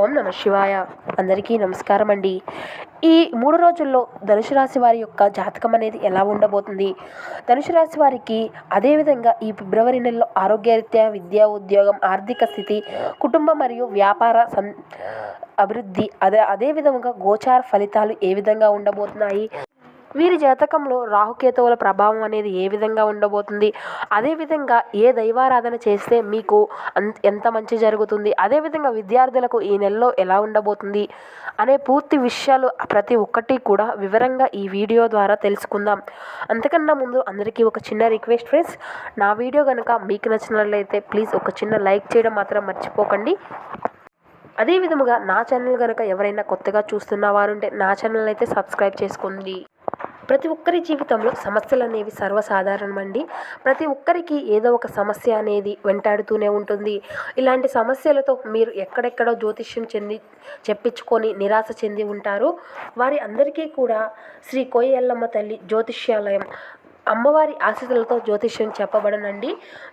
ఓం నమ శివాయ. అందరికీ నమస్కారం అండి. ఈ మూడు రోజుల్లో ధనుసు రాశి వారి యొక్క జాతకం అనేది ఎలా ఉండబోతుంది? ధనుసు రాశి వారికి అదేవిధంగా ఈ ఫిబ్రవరి నెలలో ఆరోగ్యరీత్యా విద్యా ఉద్యోగం ఆర్థిక స్థితి కుటుంబ మరియు వ్యాపార సం అభివృద్ధి అదే అదేవిధంగా గోచార ఫలితాలు ఏ విధంగా ఉండబోతున్నాయి? వీరి జాతకంలో రాహుకేతువుల ప్రభావం అనేది ఏ విధంగా ఉండబోతుంది? అదేవిధంగా ఏ దైవారాధన చేస్తే మీకు ఎంత మంచి జరుగుతుంది? అదేవిధంగా విద్యార్థులకు ఈ నెలలో ఎలా ఉండబోతుంది? అనే పూర్తి విషయాలు ప్రతి ఒక్కటి కూడా వివరంగా ఈ వీడియో ద్వారా తెలుసుకుందాం. అంతకన్నా ముందు అందరికీ ఒక చిన్న రిక్వెస్ట్ ఫ్రెండ్స్. నా వీడియో కనుక మీకు నచ్చినట్లయితే ప్లీజ్ ఒక చిన్న లైక్ చేయడం మాత్రం మర్చిపోకండి. అదే విధముగా నా ఛానల్ కనుక ఎవరైనా కొత్తగా చూస్తున్న వారుంటే నా ఛానల్ అయితే సబ్స్క్రైబ్ చేసుకోండి. ప్రతి ఒక్కరి జీవితంలో సమస్యలు అనేవి సర్వసాధారణమండి. ప్రతి ఒక్కరికి ఏదో ఒక సమస్య అనేది వెంటాడుతూనే ఉంటుంది. ఇలాంటి సమస్యలతో మీరు ఎక్కడెక్కడో జ్యోతిష్యం చెంది చెప్పించుకొని నిరాశ చెంది ఉంటారు. వారి అందరికీ కూడా శ్రీ కోయల్లమ్మ తల్లి జ్యోతిష్యాలయం అమ్మవారి ఆశీస్సులతో జ్యోతిష్యం చెప్పబడనండి.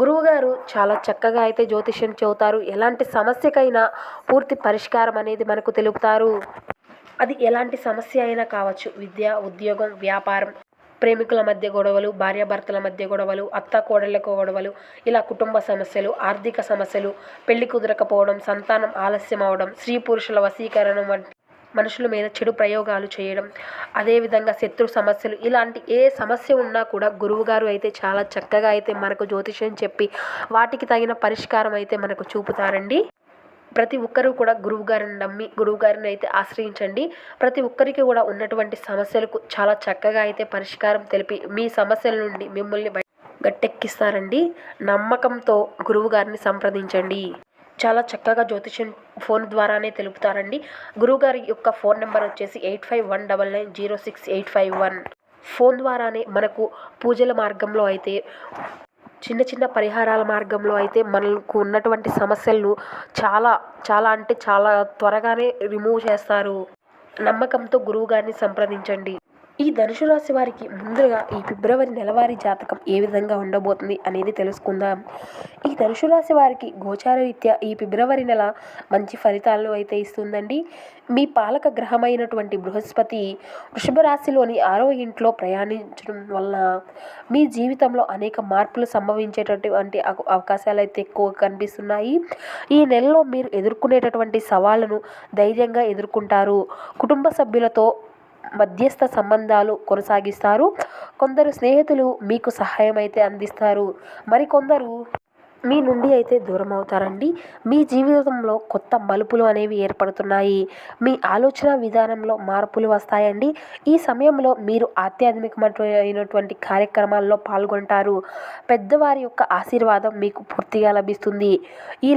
గురువుగారు చాలా చక్కగా అయితే జ్యోతిష్యం చెబుతారు. ఎలాంటి సమస్యకైనా పూర్తి పరిష్కారం అనేది మనకు తెలుపుతారు. అది ఎలాంటి సమస్య అయినా కావచ్చు. విద్య ఉద్యోగం వ్యాపారం ప్రేమికుల మధ్య గొడవలు భార్యాభర్తల మధ్య గొడవలు అత్త కోడళ్ళకు గొడవలు ఇలా కుటుంబ సమస్యలు ఆర్థిక సమస్యలు పెళ్ళి కుదరకపోవడం సంతానం ఆలస్యం అవడం స్త్రీ పురుషుల వశీకరణం వంటి మనుషుల మీద చెడు ప్రయోగాలు చేయడం అదేవిధంగా శత్రు సమస్యలు ఇలాంటి ఏ సమస్య ఉన్నా కూడా గురువుగారు అయితే చాలా చక్కగా అయితే మనకు జ్యోతిష్యం చెప్పి వాటికి తగిన పరిష్కారం అయితే మనకు చూపుతారండి. ప్రతి ఒక్కరూ కూడా గురువు గారిని నమ్మి గురువు గారిని అయితే ఆశ్రయించండి. ప్రతి ఒక్కరికి కూడా ఉన్నటువంటి సమస్యలకు చాలా చక్కగా అయితే పరిష్కారం తెలిపి మీ సమస్యల నుండి మిమ్మల్ని గట్టెక్కిస్తారండి. నమ్మకంతో గురువు గారిని సంప్రదించండి. చాలా చక్కగా జ్యోతిష్యం ఫోన్ ద్వారానే తెలుపుతారండి. గురువుగారి యొక్క ఫోన్ నెంబర్ వచ్చేసి eight five one double nine zero six eight five one. Phone ద్వారానే మనకు పూజల మార్గంలో అయితే చిన్న చిన్న పరిహారాల మార్గంలో అయితే మనకు ఉన్నటువంటి సమస్యలను చాలా చాలా అంటే చాలా త్వరగానే రిమూవ్ చేస్తారు. నమ్మకంతో గురువు గారిని సంప్రదించండి. ఈ ధనుసు రాశి వారికి ముందుగా ఈ ఫిబ్రవరి నెలవారీ జాతకం ఏ విధంగా ఉండబోతుంది అనేది తెలుసుకుందాం. ఈ ధనుసు రాశి వారికి గోచార రీత్యా ఈ ఫిబ్రవరి నెల మంచి ఫలితాలను అయితే ఇస్తుందండి. మీ పాలక గ్రహమైనటువంటి బృహస్పతి వృషభ రాశిలోని ఆరో ఇంట్లో ప్రయాణించడం వలన మీ జీవితంలో అనేక మార్పులు సంభవించేటటువంటి అవకాశాలు అయితే ఎక్కువ కనిపిస్తున్నాయి. ఈ నెలలో మీరు ఎదుర్కొనేటటువంటి సవాళ్ళను ధైర్యంగా ఎదుర్కొంటారు. కుటుంబ సభ్యులతో మధ్యస్థ సంబంధాలు కొనసాగిస్తారు. కొందరు స్నేహితులు మీకు సహాయం అయితే అందిస్తారు. మరికొందరు మీ నుండి అయితే దూరం అవుతారండి. మీ జీవితంలో కొత్త మలుపులు అనేవి ఏర్పడుతున్నాయి. మీ ఆలోచన విధానంలో మార్పులు వస్తాయండి. ఈ సమయంలో మీరు ఆధ్యాత్మికమైనటువంటి కార్యక్రమాల్లో పాల్గొంటారు. పెద్దవారి యొక్క ఆశీర్వాదం మీకు పూర్తిగా లభిస్తుంది. ఈ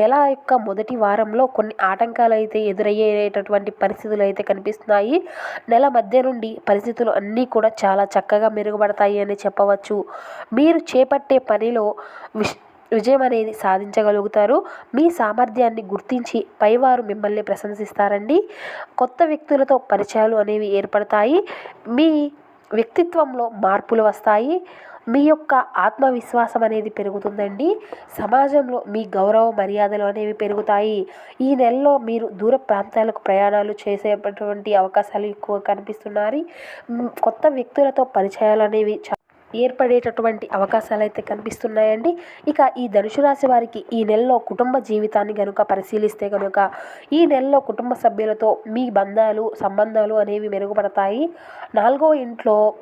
నెల యొక్క మొదటి వారంలో కొన్ని ఆటంకాలు అయితే ఎదురయ్యేటటువంటి పరిస్థితులు అయితే కనిపిస్తున్నాయి. నెల మధ్య నుండి పరిస్థితులు అన్నీ కూడా చాలా చక్కగా మెరుగుపడతాయి అని చెప్పవచ్చు. మీరు చేపట్టే పనిలో విష్ విజయం అనేది సాధించగలుగుతారు. మీ సామర్థ్యాన్ని గుర్తించి పైవారు మిమ్మల్ని ప్రశంసిస్తారండి. కొత్త వ్యక్తులతో పరిచయాలు అనేవి ఏర్పడతాయి. మీ వ్యక్తిత్వంలో మార్పులు వస్తాయి. మీ యొక్క ఆత్మవిశ్వాసం అనేది పెరుగుతుందండి. సమాజంలో మీ గౌరవ మర్యాదలు అనేవి పెరుగుతాయి. ఈ నెలలో మీరు దూర ప్రాంతాలకు ప్రయాణాలు చేసేటటువంటి అవకాశాలు ఎక్కువ కనిపిస్తున్నాయి. కొత్త వ్యక్తులతో పరిచయాలు అనేవి ఏర్పడేటటువంటి అవకాశాలు అయితే కనిపిస్తున్నాయండి. ఇక ఈ ధనుసు రాశి వారికి ఈ నెలలో కుటుంబ జీవితాన్ని కనుక పరిశీలిస్తే కనుక ఈ నెలలో కుటుంబ సభ్యులతో మీ బంధాలు సంబంధాలు అనేవి మెరుగుపడతాయి. నాలుగో ఇంట్లో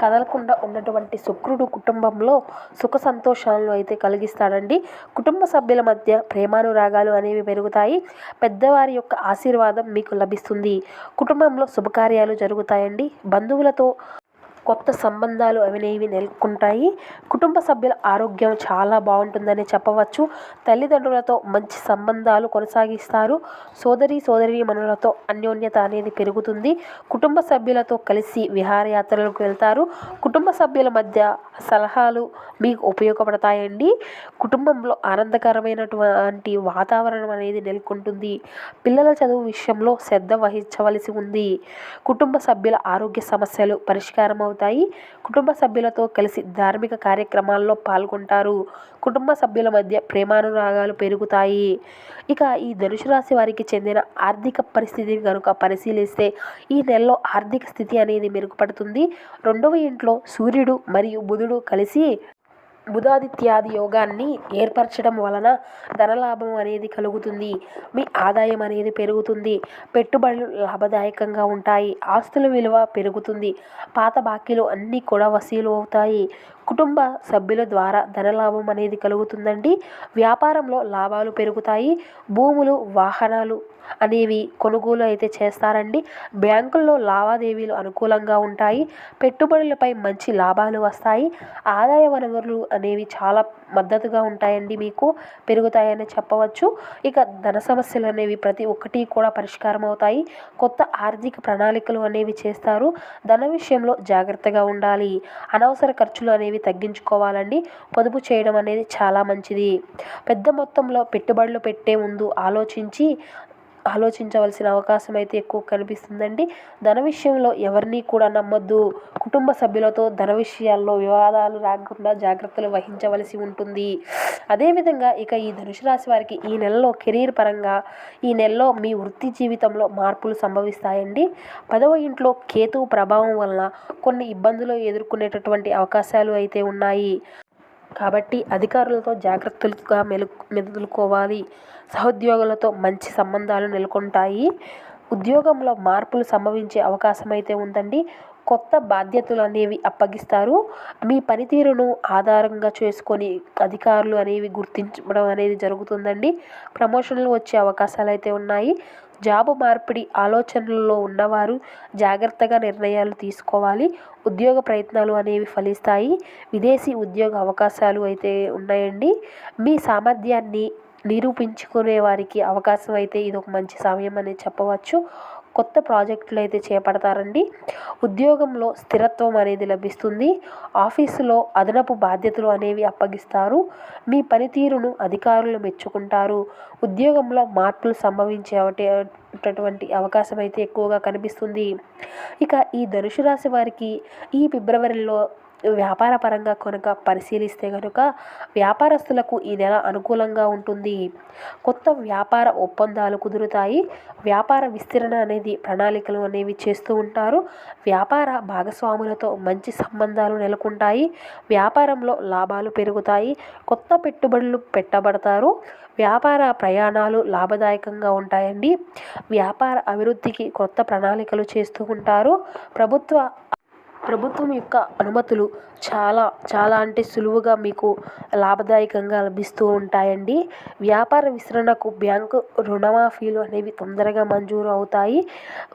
కదలకుండా ఉన్నటువంటి శుక్రుడు కుటుంబంలో సుఖ సంతోషాలను అయితే కలిగిస్తాడండి. కుటుంబ సభ్యుల మధ్య ప్రేమానురాగాలు అనేవి పెరుగుతాయి. పెద్దవారి యొక్క ఆశీర్వాదం మీకు లభిస్తుంది. కుటుంబంలో శుభకార్యాలు జరుగుతాయండి. బంధువులతో కొత్త సంబంధాలు అవినేవి నెలకొంటాయి. కుటుంబ సభ్యుల ఆరోగ్యం చాలా బాగుంటుందని చెప్పవచ్చు. తల్లిదండ్రులతో మంచి సంబంధాలు కొనసాగిస్తారు. సోదరి సోదరి మనులతో అన్యోన్యత అనేది పెరుగుతుంది. కుటుంబ సభ్యులతో కలిసి విహారయాత్రలకు వెళ్తారు. కుటుంబ సభ్యుల మధ్య సలహాలు మీకు ఉపయోగపడతాయండి. కుటుంబంలో ఆనందకరమైనటువంటి వాతావరణం అనేది నెలకొంటుంది. పిల్లల చదువు విషయంలో శ్రద్ధ వహించవలసి ఉంది. కుటుంబ సభ్యుల ఆరోగ్య సమస్యలు పరిష్కారం అవుతాయి. కుటుంబ సభ్యులతో కలిసి ధార్మిక కార్యక్రమాల్లో పాల్గొంటారు. కుటుంబ సభ్యుల మధ్య ప్రేమానురాగాలు పెరుగుతాయి. ఇక ఈ ధనుసు రాశి వారికి చెందిన ఆర్థిక పరిస్థితిని కనుక పరిశీలిస్తే ఈ నెలలో ఆర్థిక స్థితి అనేది మెరుగుపడుతుంది. రెండవ ఇంట్లో సూర్యుడు మరియు బుధుడు కలిసి బుధాదిత్యాది యోగాన్ని ఏర్పరచడం వలన ధనలాభం అనేది కలుగుతుంది. మీ ఆదాయం అనేది పెరుగుతుంది. పెట్టుబడులు లాభదాయకంగా ఉంటాయి. ఆస్తుల విలువ పెరుగుతుంది. పాత బాకీలు అన్నీ కూడా వసూలు అవుతాయి కుటుంబ సభ్యుల ద్వారా ధనలాభం అనేది కలుగుతుందండి. వ్యాపారంలో లాభాలు పెరుగుతాయి. భూములు వాహనాలు అనేవి కొనుగోలు అయితే చేస్తారండి. బ్యాంకుల్లో లావాదేవీలు అనుకూలంగా ఉంటాయి. పెట్టుబడులపై మంచి లాభాలు వస్తాయి. ఆదాయ వనరులు అనేవి చాలా మద్దతుగా ఉంటాయండి మీకు. పెరుగుతాయని చెప్పవచ్చు. ఇక ధన సమస్యలు అనేవి ప్రతి ఒక్కటి కూడా పరిష్కారం అవుతాయి. కొత్త ఆర్థిక ప్రణాళికలు అనేవి చేస్తారు. ధన విషయంలో జాగ్రత్తగా ఉండాలి. అనవసర ఖర్చులు అనేవి తగ్గించుకోవాలండి. పొదుపు చేయడం అనేది చాలా మంచిది. పెద్ద మొత్తంలో పెట్టుబడులు పెట్టే ముందు ఆలోచించి ఆలోచించవలసిన అవకాశం అయితే ఎక్కువ కనిపిస్తుందండి. ధన విషయంలో ఎవరిని కూడా నమ్మొద్దు. కుటుంబ సభ్యులతో ధన విషయాల్లో వివాదాలు రాకుండా జాగ్రత్తలు వహించవలసి ఉంటుంది. అదేవిధంగా ఇక ఈ ధనుసు రాశి వారికి ఈ నెలలో కెరీర్ పరంగా ఈ నెలలో మీ వృత్తి జీవితంలో మార్పులు సంభవిస్తాయండి. పదవ ఇంట్లో కేతువు ప్రభావం వలన కొన్ని ఇబ్బందులు ఎదుర్కొనేటటువంటి అవకాశాలు అయితే ఉన్నాయి. కాబట్టి అధికారులతో జాగ్రత్తలుగా మెలు మెదులుకోవాలి. సహోద్యోగులతో మంచి సంబంధాలు నెలకొంటాయి. ఉద్యోగంలో మార్పులు సంభవించే అవకాశం అయితే ఉందండి. కొత్త బాధ్యతలు అనేవి అప్పగిస్తారు. మీ పనితీరును ఆధారంగా చేసుకొని అధికారులు అనేవి గుర్తించడం అనేది జరుగుతుందండి. ప్రమోషన్లు వచ్చే అవకాశాలు అయితే ఉన్నాయి. జాబు మార్పిడి ఆలోచనల్లో ఉన్నవారు జాగ్రత్తగా నిర్ణయాలు తీసుకోవాలి. ఉద్యోగ ప్రయత్నాలు అనేవి ఫలిస్తాయి. విదేశీ ఉద్యోగ అవకాశాలు అయితే ఉన్నాయండి. మీ సామర్థ్యాన్ని నిరూపించుకునే వారికి అవకాశం అయితే ఇది ఒక మంచి సమయం అని చెప్పవచ్చు. కొత్త ప్రాజెక్టులు అయితే చేపడతారండి. ఉద్యోగంలో స్థిరత్వం అనేది లభిస్తుంది. ఆఫీసులో అదనపు బాధ్యతలు అనేవి అప్పగిస్తారు. మీ పనితీరును అధికారులు మెచ్చుకుంటారు. ఉద్యోగంలో మార్పులు సంభవించేటటువంటి అవకాశం అయితే ఎక్కువగా కనిపిస్తుంది. ఇక ఈ ధనుసు రాశి వారికి ఈ ఫిబ్రవరిలో వ్యాపార పరంగా కనుక పరిశీలిస్తే కనుక వ్యాపారస్తులకు ఈ నెల అనుకూలంగా ఉంటుంది. కొత్త వ్యాపార ఒప్పందాలు కుదురుతాయి. వ్యాపార విస్తరణ అనేది ప్రణాళికలు అనేవి చేస్తూ ఉంటారు. వ్యాపార భాగస్వాములతో మంచి సంబంధాలు నెలకొంటాయి. వ్యాపారంలో లాభాలు పెరుగుతాయి. కొత్త పెట్టుబడులు పెట్టబడతారు. వ్యాపార ప్రయాణాలు లాభదాయకంగా ఉంటాయండి. వ్యాపార అభివృద్ధికి కొత్త ప్రణాళికలు చేస్తూ ఉంటారు. ప్రభుత్వ ప్రభుత్వం యొక్క అనుమతులు చాలా చాలా అంటే సులువుగా మీకు లాభదాయకంగా లభిస్తూ ఉంటాయండి. వ్యాపార విస్తరణకు బ్యాంకు రుణమాఫీలు అనేవి తొందరగా మంజూరు అవుతాయి.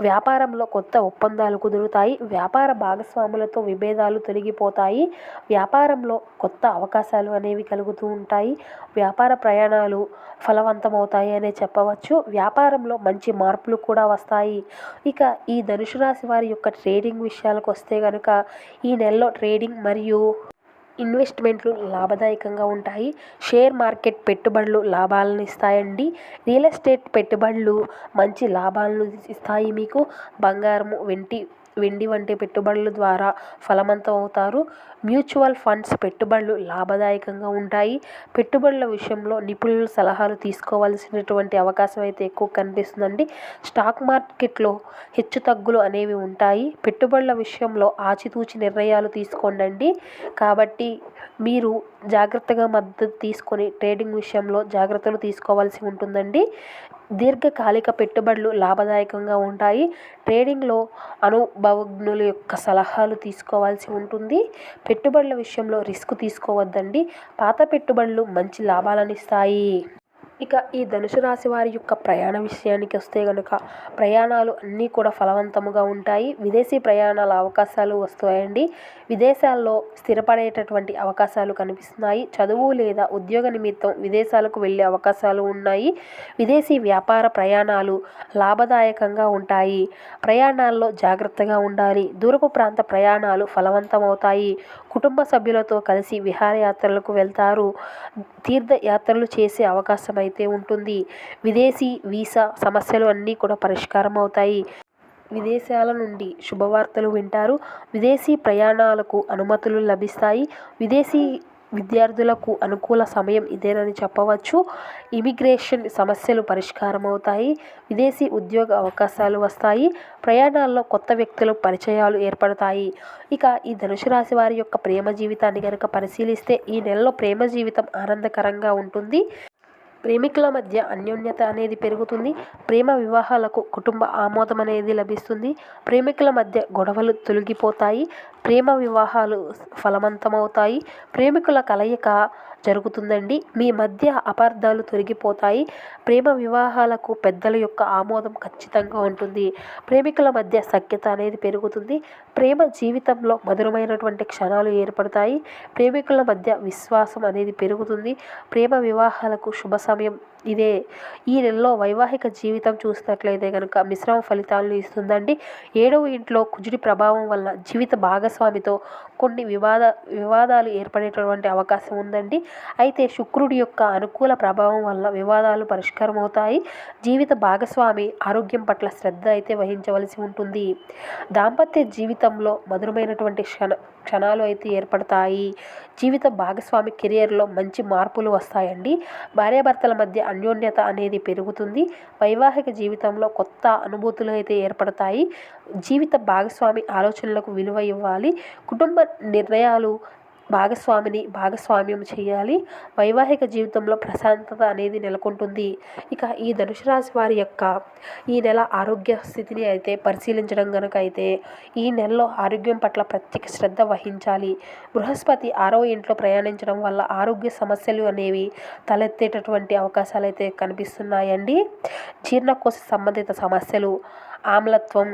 వ్యాపారంలో కొత్త ఒప్పందాలు కుదురుతాయి. వ్యాపార భాగస్వాములతో విభేదాలు తొలగిపోతాయి. వ్యాపారంలో కొత్త అవకాశాలు అనేవి కలుగుతూ ఉంటాయి. వ్యాపార ప్రయాణాలు ఫలవంతమవుతాయి అనే చెప్పవచ్చు. వ్యాపారంలో మంచి మార్పులు కూడా వస్తాయి. ఇక ఈ ధనుసు రాశి వారి యొక్క ట్రేడింగ్ విషయాలకు వస్తే కనుక ఈ నెలలో ట్రేడింగ్ మరియు ఇన్వెస్ట్మెంట్లు లాభదాయకంగా ఉంటాయి. షేర్ మార్కెట్ పెట్టుబడులు లాభాలను ఇస్తాయండి. రియల్ ఎస్టేట్ పెట్టుబడులు మంచి లాభాలను ఇస్తాయి మీకు. బంగారము వెంటి వెండి వంటి పెట్టుబడుల ద్వారా ఫలవంతం అవుతారు మ్యూచువల్ ఫండ్స్ పెట్టుబడులు లాభదాయకంగా ఉంటాయి. పెట్టుబడుల విషయంలో నిపుణుల సలహాలు తీసుకోవాల్సినటువంటి అవకాశం అయితే ఎక్కువ కనిపిస్తుందండి. స్టాక్ మార్కెట్లో హెచ్చుతగ్గులు అనేవి ఉంటాయి. పెట్టుబడుల విషయంలో ఆచితూచి నిర్ణయాలు తీసుకోండి కాబట్టి మీరు జాగ్రత్తగా మద్దతు తీసుకొని ట్రేడింగ్ విషయంలో జాగ్రత్తలు తీసుకోవాల్సి ఉంటుందండి. దీర్ఘకాలిక పెట్టుబడులు లాభదాయకంగా ఉంటాయి. ట్రేడింగ్లో అనుభవజ్ఞుల యొక్క సలహాలు తీసుకోవాల్సి ఉంటుంది. పెట్టుబడుల విషయంలో రిస్క్ తీసుకోవద్దండి. పాత పెట్టుబడులు మంచి లాభాలను ఇస్తాయి ఇక ఈ ధనుసు రాశి వారి యొక్క ప్రయాణ విషయానికి వస్తే కనుక ప్రయాణాలు అన్నీ కూడా ఫలవంతముగా ఉంటాయి. విదేశీ ప్రయాణాల అవకాశాలు వస్తాయండి. విదేశాల్లో స్థిరపడేటటువంటి అవకాశాలు కనిపిస్తున్నాయి. చదువు లేదా ఉద్యోగ నిమిత్తం విదేశాలకు వెళ్ళే అవకాశాలు ఉన్నాయి. విదేశీ వ్యాపార ప్రయాణాలు లాభదాయకంగా ఉంటాయి. ప్రయాణాల్లో జాగ్రత్తగా ఉండాలి. దూరపు ప్రాంత ప్రయాణాలు ఫలవంతమవుతాయి. కుటుంబ సభ్యులతో కలిసి విహారయాత్రలకు వెళ్తారు. తీర్థయాత్రలు చేసే అవకాశం అయితే ఉంటుంది. విదేశీ వీసా సమస్యలు అన్నీ కూడా పరిష్కారం అవుతాయి విదేశాల నుండి శుభవార్తలు వింటారు. విదేశీ ప్రయాణాలకు అనుమతులు లభిస్తాయి. విదేశీ విద్యార్థులకు అనుకూల సమయం ఇదేనని చెప్పవచ్చు. ఇమిగ్రేషన్ సమస్యలు పరిష్కారం అవుతాయి విదేశీ ఉద్యోగ అవకాశాలు వస్తాయి. ప్రయాణాల్లో కొత్త వ్యక్తులు పరిచయాలు ఏర్పడతాయి. ఇక ఈ ధనుసు రాశి వారి యొక్క ప్రేమ జీవితాన్ని కనుక పరిశీలిస్తే ఈ నెలలో ప్రేమ జీవితం ఆనందకరంగా ఉంటుంది. ప్రేమికుల మధ్య అన్యోన్యత అనేది పెరుగుతుంది. ప్రేమ వివాహాలకు కుటుంబ ఆమోదం అనేది లభిస్తుంది. ప్రేమికుల మధ్య గొడవలు తొలగిపోతాయి. ప్రేమ వివాహాలు ఫలవంతమవుతాయి. ప్రేమికుల కలయిక జరుగుతుందండి. మీ మధ్య అపార్థాలు తొలగిపోతాయి. ప్రేమ వివాహాలకు పెద్దల యొక్క ఆమోదం ఖచ్చితంగా ఉంటుంది. ప్రేమికుల మధ్య సఖ్యత అనేది పెరుగుతుంది. ప్రేమ జీవితంలో మధురమైనటువంటి క్షణాలు ఏర్పడతాయి. ప్రేమికుల మధ్య విశ్వాసం అనేది పెరుగుతుంది. ప్రేమ వివాహాలకు శుభ సమయం ఇదే. ఈ నెలలో వైవాహిక జీవితం చూసినట్లయితే కనుక మిశ్రమ ఫలితాలను ఇస్తుందండి. ఏడవ ఇంట్లో కుజుడి ప్రభావం వల్ల జీవిత భాగస్వామితో కొన్ని వివాద వివాదాలు ఏర్పడేటటువంటి అవకాశం ఉందండి. అయితే శుక్రుడి యొక్క అనుకూల ప్రభావం వల్ల వివాదాలు పరిష్కారం అవుతాయి జీవిత భాగస్వామి ఆరోగ్యం పట్ల శ్రద్ధ అయితే వహించవలసి ఉంటుంది. దాంపత్య జీవితంలో మధురమైనటువంటి క్షణ క్షణాలు అయితే ఏర్పడతాయి. జీవిత భాగస్వామి కెరియర్లో మంచి మార్పులు వస్తాయండి. భార్యాభర్తల మధ్య అన్యోన్యత అనేది పెరుగుతుంది. వైవాహిక జీవితంలో కొత్త అనుభూతులు అయితే ఏర్పడతాయి. జీవిత భాగస్వామి ఆలోచనలకు విలువ ఇవ్వాలి. కుటుంబ నిర్ణయాలు భాగస్వామిని భాగస్వామ్యం చేయాలి. వైవాహిక జీవితంలో ప్రశాంతత అనేది నెలకొంటుంది. ఇక ఈ ధనుసు రాశి వారి యొక్క ఈ నెల ఆరోగ్య స్థితిని అయితే పరిశీలించడం కనుక అయితే ఈ నెలలో ఆరోగ్యం పట్ల ప్రత్యేక శ్రద్ధ వహించాలి. బృహస్పతి ఆరో ఇంట్లో ప్రయాణించడం వల్ల ఆరోగ్య సమస్యలు అనేవి తలెత్తేటటువంటి అవకాశాలు అయితే కనిపిస్తున్నాయండి. జీర్ణకోశ సంబంధిత సమస్యలు ఆమ్లత్వం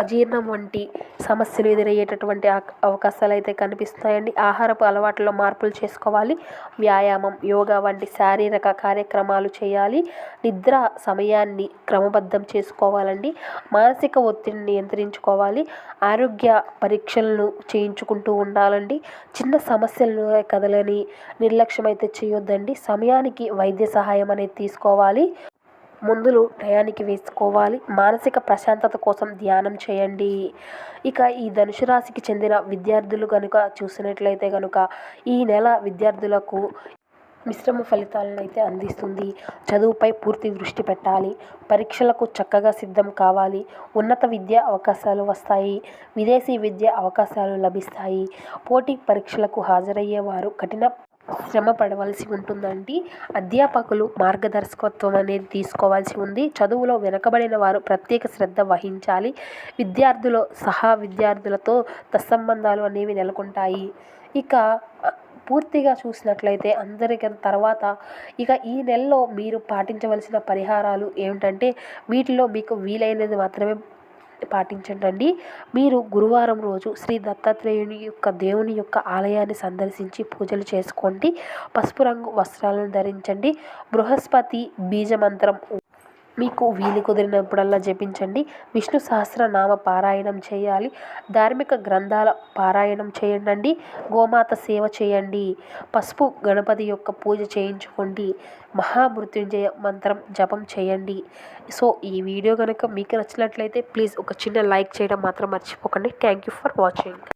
అజీర్ణం వంటి సమస్యలు ఎదురయ్యేటటువంటి అవకాశాలు అయితే కనిపిస్తాయండి. ఆహారపు అలవాట్లలో మార్పులు చేసుకోవాలి. వ్యాయామం యోగా వంటి శారీరక కార్యక్రమాలు చేయాలి. నిద్ర సమయాన్ని క్రమబద్ధం చేసుకోవాలండి. మానసిక ఒత్తిడిని నియంత్రించుకోవాలి. ఆరోగ్య పరీక్షలను చేయించుకుంటూ ఉండాలండి. చిన్న సమస్యలను కదలని నిర్లక్ష్యం అయితే చేయొద్దండి. సమయానికి వైద్య సహాయం అనేది తీసుకోవాలి. మందులు టయానికి వేసుకోవాలి. మానసిక ప్రశాంతత కోసం ధ్యానం చేయండి. ఇక ఈ ధనుసు రాశికి చెందిన విద్యార్థులు కనుక చూసినట్లయితే కనుక ఈ నెల విద్యార్థులకు మిశ్రమ ఫలితాలను అయితే అందిస్తుంది. చదువుపై పూర్తి దృష్టి పెట్టాలి. పరీక్షలకు చక్కగా సిద్ధం కావాలి. ఉన్నత విద్య అవకాశాలు వస్తాయి. విదేశీ విద్య అవకాశాలు లభిస్తాయి. పోటీ పరీక్షలకు హాజరయ్యేవారు కఠిన శ్రమ పడవలసి ఉంటుందండి. అధ్యాపకులు మార్గదర్శకత్వం అనేది తీసుకోవాల్సి ఉంది. చదువులో వెనకబడిన వారు ప్రత్యేక శ్రద్ధ వహించాలి. విద్యార్థులు సహా విద్యార్థులతో తత్సంబంధాలు అనేవి నెలకొంటాయి. ఇక పూర్తిగా చూసినట్లయితే అందరికీ తర్వాత ఇక ఈ నెలలో మీరు పాటించవలసిన పరిహారాలు ఏమిటంటే వీటిలో మీకు వీలైనది మాత్రమే పాటించండి మీరు గురువారం రోజు శ్రీ దత్తాత్రేయుని యొక్క దేవుని యొక్క ఆలయాన్ని సందర్శించి పూజలు చేసుకోండి. పసుపు రంగు వస్త్రాలను ధరించండి. బృహస్పతి బీజమంత్రం మీకు వీలు కుదిరినప్పుడల్లా జపించండి. విష్ణు సహస్రనామ పారాయణం చేయాలి. ధార్మిక గ్రంథాల పారాయణం చేయండి గోమాత సేవ చేయండి. పసుపు గణపతి యొక్క పూజ చేయించుకోండి. మహామృత్యుంజయ మంత్రం జపం చేయండి. సో ఈ వీడియో కనుక మీకు నచ్చినట్లయితే ప్లీజ్ ఒక చిన్న లైక్ చేయడం మాత్రం మర్చిపోకండి. Thank you for watching.